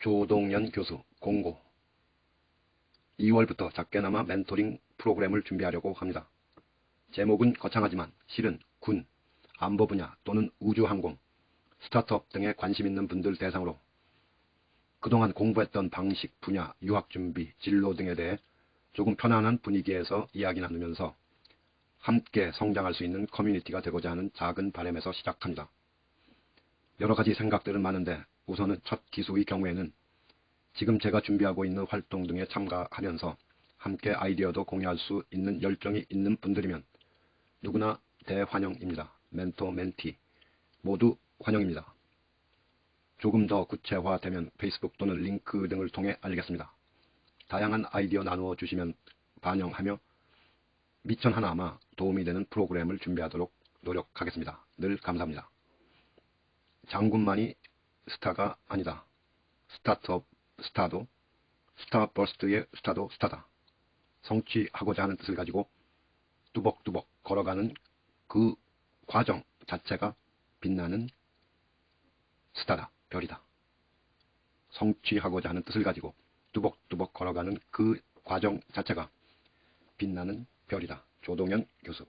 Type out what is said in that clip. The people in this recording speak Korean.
조동연 교수 공고 2월부터 작게나마 멘토링 프로그램을 준비하려고 합니다. 제목은 거창하지만 실은 군, 안보 분야 또는 우주항공, 스타트업 등에 관심 있는 분들 대상으로 그동안 공부했던 방식, 분야, 유학 준비, 진로 등에 대해 조금 편안한 분위기에서 이야기 나누면서 함께 성장할 수 있는 커뮤니티가 되고자 하는 작은 바람에서 시작합니다. 여러 가지 생각들은 많은데 우선은 첫 기수의 경우에는 지금 제가 준비하고 있는 활동 등에 참가하면서 함께 아이디어도 공유할 수 있는 열정이 있는 분들이면 누구나 대환영입니다. 멘토, 멘티 모두 환영입니다. 조금 더 구체화되면 페이스북 또는 링크 등을 통해 알겠습니다. 다양한 아이디어 나누어 주시면 반영하며 미천 하나마 도움이 되는 프로그램을 준비하도록 노력하겠습니다. 늘 감사합니다. 장군만이 스타가 아니다. 스타트업 스타도 스타버스트의 스타도 스타다. 성취하고자 하는 뜻을 가지고 뚜벅뚜벅 걸어가는 그 과정 자체가 빛나는 스타다. 별이다. 성취하고자 하는 뜻을 가지고 뚜벅뚜벅 걸어가는 그 과정 자체가 빛나는 별이다. 조동현 교수